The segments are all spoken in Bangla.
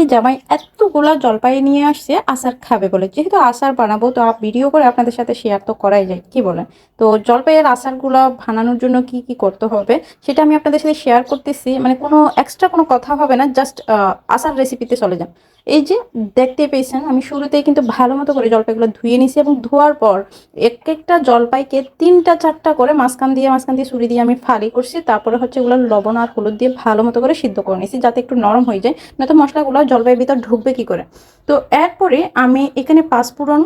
কি জামাই এতগুলা জলপাই নিয়ে আসছে, আচার খাবে বলে। যেহেতু আচার বানাবো, তো ভিডিও করে আপনাদের সাথে শেয়ার তো করাই যায়, কি বলেন? তো জলপাইয়ের আচারগুলো বানানোর জন্য কি কি করতে হবে, সেটা আমি আপনাদের সাথে শেয়ার করতেছি। মানে কোনো এক্সট্রা কোনো কথা হবে না জাস্ট আচার রেসিপিতে চলে যান। এই যে দেখতে পেয়েছেন, আমি শুরুতেই কিন্তু ভালো মতো করে জলপাইগুলো ধুয়ে নিছি এবং ধোয়ার পর এক একটা জলপাইকে তিনটা চারটা করে মাঝখান দিয়ে মাঝখান দিয়ে ছুরি দিয়ে আমি ফালি করছি। তারপরে হচ্ছে এগুলো লবণ আর হলুদ দিয়ে ভালো মতো করে সিদ্ধ করে নিয়েছি যাতে একটু নরম হয়ে যায়, নয়তো মশলাগুলো জলপাইয়ের ভিতর ঢুকবে কি করে। তো এরপরে আমি এখানে পাঁচফোড়ন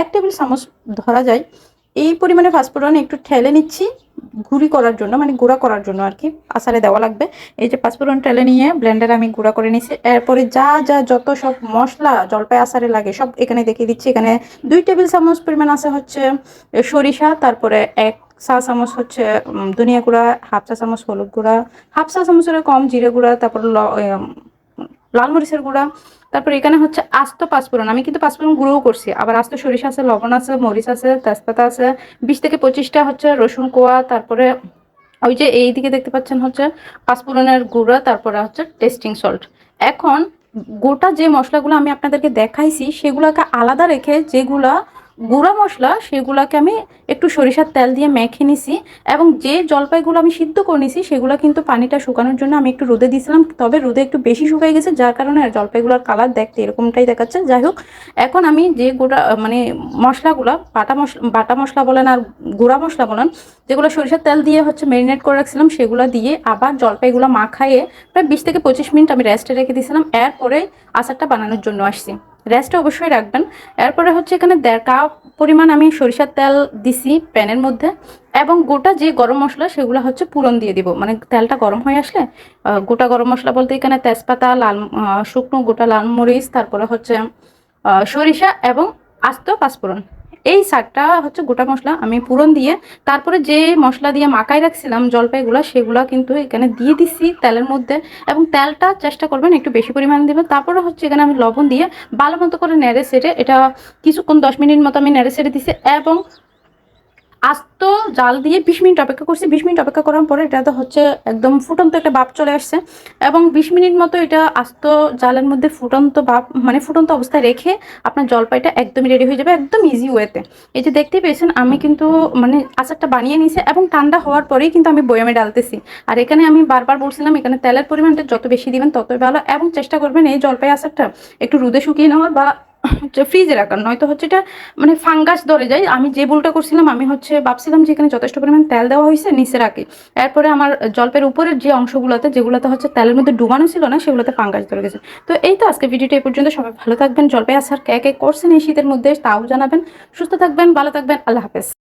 এক টেবিল চামচ ধরা যায়। এই পরিমাণে পাঁচফোড়ন একটু ঠেলে নিচ্ছি। গুঁড়ি করার জন্য মানে গুঁড়া করার জন্য আর কি, আচারে দেওয়া লাগবে। এই যে পাঁচফোড়ন টেলে নিয়ে ব্লেন্ডারে আমি গুঁড়া করে নিয়েছি এরপরে যা যা, যত সব মশলা জলপাই আচারে লাগে, সব এখানে দেখিয়ে দিচ্ছি। এখানে দুই টেবিল চামচ পরিমাণ আছে হচ্ছে সরিষা, তারপরে এক চা চামচ হচ্ছে ধনিয়া গুঁড়া, হাফ চা চামচ হলুদ গুঁড়া, হাফ চা চামচের কম জিরে গুঁড়া, তারপর লাল মরিচের গুঁড়া, তারপর এখানে হচ্ছে আস্ত পাঁচফোড়ন। আমি কিন্তু পাঁচফোড়ন গুঁড়োও করছি। আবার আস্ত সরিষা আছে, লবণ আছে, মরিচ আছে, তেজপাতা আছে, বিশ থেকে পঁচিশটা হচ্ছে রসুন কোয়া, তারপরে ওই যে এই দিকে দেখতে পাচ্ছেন হচ্ছে পাঁচফোড়নের গুঁড়া, তারপরে হচ্ছে টেস্টিং সল্ট এখন গোটা যে মশলাগুলো আমি আপনাদেরকে দেখাইছি, সেগুলোকে আলাদা রেখে যেগুলা গুঁড়া মশলা, সেগুলোকে আমি একটু সরিষার তেল দিয়ে মেখে নিছি এবং যে জলপাইগুলো আমি সিদ্ধ করে নিছি, সেগুলো কিন্তু পানিটা শুকানোর জন্য আমি একটু রোদে দিয়েছিলাম তবে রোদে একটু বেশি শুকাই গেছে, যার কারণে জলপাইগুলোর কালার দেখতে এরকমটাই দেখাচ্ছে। যাই হোক, এখন আমি যে গোটা মানে মশলাগুলো, বাটা মশলা বাটা মশলা বলেন আর গুঁড়া মশলা বলেন, যেগুলো সরিষার তেল দিয়ে হচ্ছে ম্যারিনেট করে রাখছিলাম, সেগুলো দিয়ে আবার জলপাইগুলো মাখাইয়ে প্রায় বিশ থেকে পঁচিশ মিনিট আমি রেস্টে রেখে দিয়েছিলাম এরপরে আচারটা বানানোর জন্য আসছি। রেস্টটা অবশ্যই রাখবেন। এরপরে হচ্ছে এখানে দেড় কাপ পরিমাণ আমি সরিষার তেল দিছি প্যানের মধ্যে এবং গোটা যে গরম মশলা সেগুলো হচ্ছে পুরন দিয়ে দিব। মানে তেলটা গরম হয়ে আসলে গোটা গরম মশলা বলতে এখানে তেজপাতা, লাল শুকনো গোটা লাল মরিচ, তারপরে হচ্ছে সরিষা এবং আস্ত পাঁচফোড়ন। এই শাকটা হচ্ছে গোটা মশলা আমি পুরন দিয়ে, তারপরে যে মশলা দিয়ে মাখাই রাখছিলাম জলপাইগুলো, সেগুলো কিন্তু এখানে দিয়ে দিচ্ছি তেলের মধ্যে এবং তেলটা চেষ্টা করবেন একটু বেশি পরিমাণে দেবেন। তারপরে হচ্ছে এখানে আমি লবণ দিয়ে ভালো মতো করে নেড়ে সেড়ে এটা কিছুক্ষণ দশ মিনিট মতো আমি নেড়ে সেড়ে দিছি এবং আস্ত জাল দিয়ে বিশ মিনিট অপেক্ষা করছি। বিশ মিনিট অপেক্ষা করার পরে এটা তো হচ্ছে একদম ফুটন্ত একটা ভাপ চলে আসছে। এবং বিশ মিনিট মতো এটা আস্ত জালের মধ্যে ফুটন্ত ভাপ মানে ফুটন্ত অবস্থায় রেখে আপনার জলপাইটা একদমই রেডি হয়ে যাবে, একদম ইজি ওয়েতে এই যে দেখতেই পেয়েছেন, আমি কিন্তু মানে আচারটা বানিয়ে নিয়েছি এবং ঠান্ডা হওয়ার পরেই কিন্তু আমি বয়ামে ডালতেছি। আর এখানে আমি বারবার বলছিলাম, এখানে তেলের পরিমাণটা যত বেশি দিবেন ততই ভালো। এবং চেষ্টা করবেন এই জলপাই আচারটা একটু রোদে শুকিয়ে নেওয়ার বা ফ্রিজে রাখার নয়তো হচ্ছে এটা মানে ফাঙ্গাস ধরে যায়। আমি যে ভুলটা করছিলাম, আমি হচ্ছে ভাবছিলাম যে এখানে যথেষ্ট পরিমাণ তেল দেওয়া হয়েছে নিচে রাখি। এরপরে আমার জল্পের উপরের যে অংশগুলোতে, যেগুলোতে হচ্ছে তেলের মধ্যে ডুবানো ছিল না, সেগুলোতে ফাঙ্গাস ধরে গেছে। তো এই তো আজকে ভিডিওটা এই পর্যন্ত। সবাই ভালো থাকবেন। জলপাই আসার কে কে করছেন এই শীতের মধ্যে, তাও জানাবেন। সুস্থ থাকবেন, ভালো থাকবেন। আল্লাহ হাফেজ।